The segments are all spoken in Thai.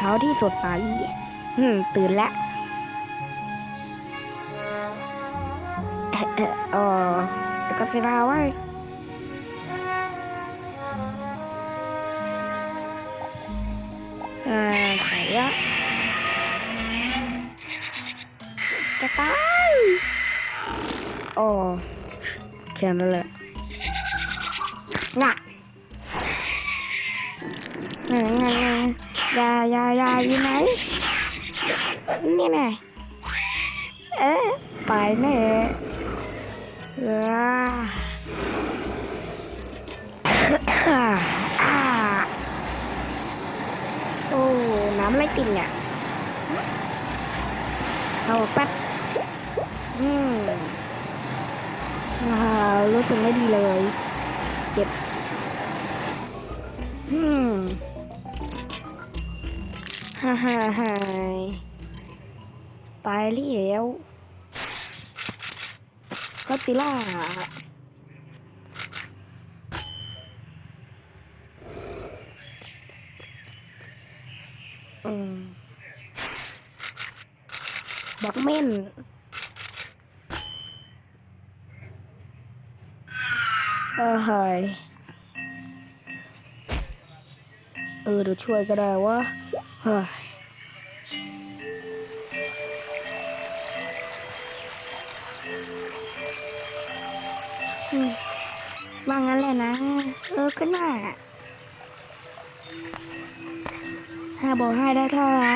ช้าที่สดใสอืม ตื่นแล้วเออก็เสียดายว้ยอ่าไข่อะจะตายโอ้แค่นั้นแหละงะงะงะงะ ยายายาอยู่ไหนนี่ไงเอ๊ะไปแน่เอออ่าโอ้น้ำไม่ติดเนี่ยเอาแป๊บอืมอ่ารู้สึกไม่ดีเลย เจ็บ อืม ฮ่าฮ่าฮ่าตายแล้วก็ติล่าอืมบักเม่นเออเฮ้ยเออเดี๋ยวช่วยก็ได้วะ เฮ้ยว่างั้นเลยนะ เออก็น่าถ้าบอกให้ได้เท่าไหร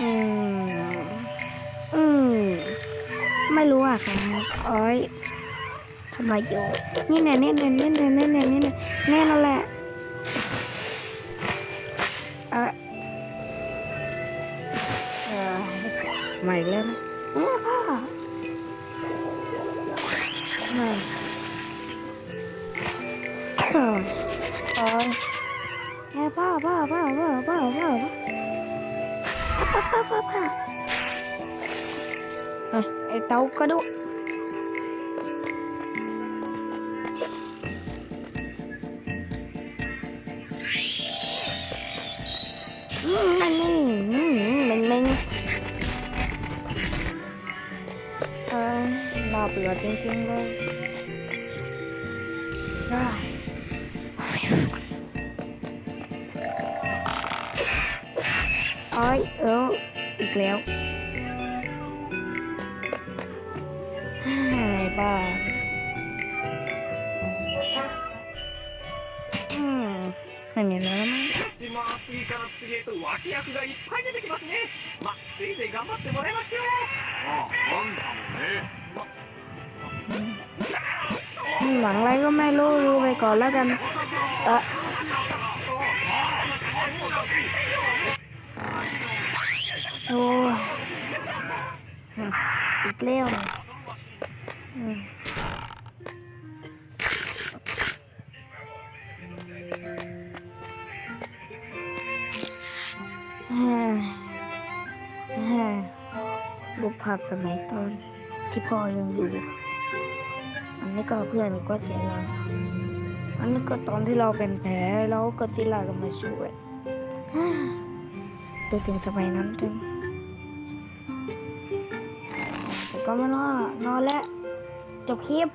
อืมอืม ไม่รู้อะครับโอ้ยทำไมอยู่นี่แน่นี่แน่นี่แน่นี่แน่นี่แน่แน่นั่นแหละเออเออมาอีกแล้วนะเออพ่อเออเออเออแม่พ่อพ่อพ่อพ่อพ่อพ่อพ่อพ่อพ่อพ่อพ่อเอ้ย ไอ้เต้ากระดูมันนี่อืมเม่งเม่งเออน่าเบื่อจริงๆเลยได้อ้ยเอออีกแล้ว บ้างมไม่มีแล้วมั้งหลังอะไรก็ไม่รู้ดูไปก่อนแล้วกันเออโอ้อีกแล้ว รูปภาพสมัยตอนที่พ่อยังอยู่ อันนี้ก็เพื่อนก็เสียแล้วอันนี้ก็ตอนที่เราเป็นแผลแล้วก็ซิลาก็มาช่วยดูถึงสมัยนั้นจังแต่ก็ไม่นอนนอนแล้ว จบคลิป